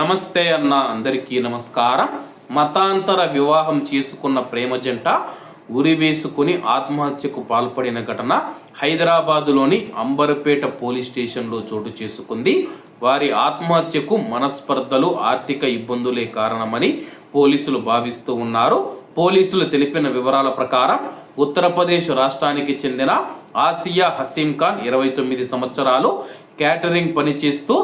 నమస్తే అన్న అందరికీ నమస్కారం. మతాంతర వివాహం చేసుకున్న ప్రేమ జంట ఉరి వేసుకుని ఆత్మహత్యకు పాల్పడిన ఘటన హైదరాబాదులోని అంబర్పేట పోలీస్ స్టేషన్లో చోటు చేసుకుంది. వారి ఆత్మహత్యకు మనస్పర్ధలు ఆర్థిక ఇబ్బందులే కారణమని పోలీసులు భావిస్తూ ఉన్నారు. పోలీసులు తెలిపిన వివరాల ప్రకారం ఉత్తరప్రదేశ్ రాష్ట్రానికి చెందిన ఆసియా హసీం ఖాన్ ఇరవై తొమ్మిది సంవత్సరాలు క్యాటరింగ్ పనిచేస్తూ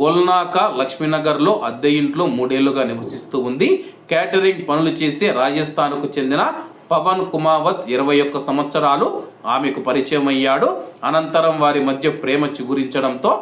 గోల్నాక లక్ష్మీనగర్లో అద్దె ఇంట్లో మూడేళ్ళుగా నివసిస్తూ ఉంది. క్యాటరింగ్ పనులు చేసే రాజస్థాన్కు చెందిన పవన్ కుమావత్ ఇరవై ఒక్క సంవత్సరాలు ఆమెకు పరిచయం అయ్యాడు. అనంతరం వారి మధ్య ప్రేమ చిగురించడంతో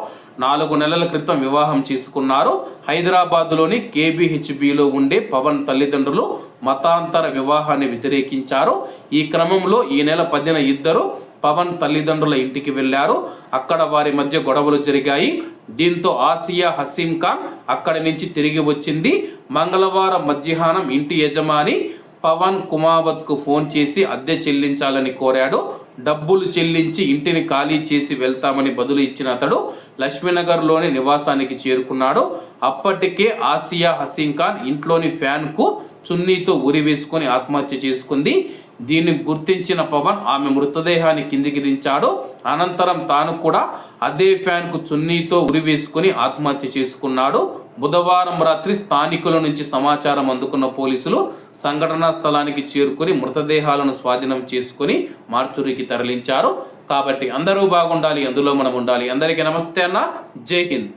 నాలుగు నెలల క్రితం వివాహం చేసుకున్నారు. హైదరాబాద్లోని కేబిహెచ్బిలో ఉండే పవన్ తల్లిదండ్రులు మతాంతర వివాహాన్ని వ్యతిరేకించారు. ఈ క్రమంలో ఈ నెల పదిన ఇద్దరు పవన్ తల్లిదండ్రుల ఇంటికి వెళ్ళారు అక్కడ వారి మధ్య గొడవలు జరిగాయి. దీంతో ఆసియా హసీం ఖాన్ అక్కడి నుంచి తిరిగి వచ్చింది. మంగళవారం మధ్యాహ్నం ఇంటి యజమాని పవన్ కుమావత్కు ఫోన్ చేసి అద్దె చెల్లించాలని కోరాడు. డబ్బులు చెల్లించి ఇంటిని ఖాళీ చేసి వెళ్తామని బదులు ఇచ్చిన అతడు లక్ష్మీనగర్లోని నివాసానికి చేరుకున్నాడు. అప్పటికే ఆసియా హసీం ఖాన్ ఇంట్లోని ఫ్యాన్కు చున్నీతో ఉరి వేసుకొని ఆత్మహత్య చేసుకుంది. దీన్ని గుర్తించిన పవన్ ఆమె మృతదేహాన్ని కిందికి దించాడు. అనంతరం తాను కూడా అదే ఫ్యాన్కు చున్నీతో ఉరి వేసుకుని ఆత్మహత్య చేసుకున్నాడు. బుధవారం రాత్రి స్థానికుల నుంచి సమాచారం అందుకున్న పోలీసులు సంఘటనా స్థలానికి చేరుకుని మృతదేహాలను స్వాధీనం చేసుకుని మార్చురికి తరలించారు. కాబట్టి అందరూ బాగుండాలి అందులో మనం ఉండాలి. అందరికీ నమస్తే అన్న. జై హింద్.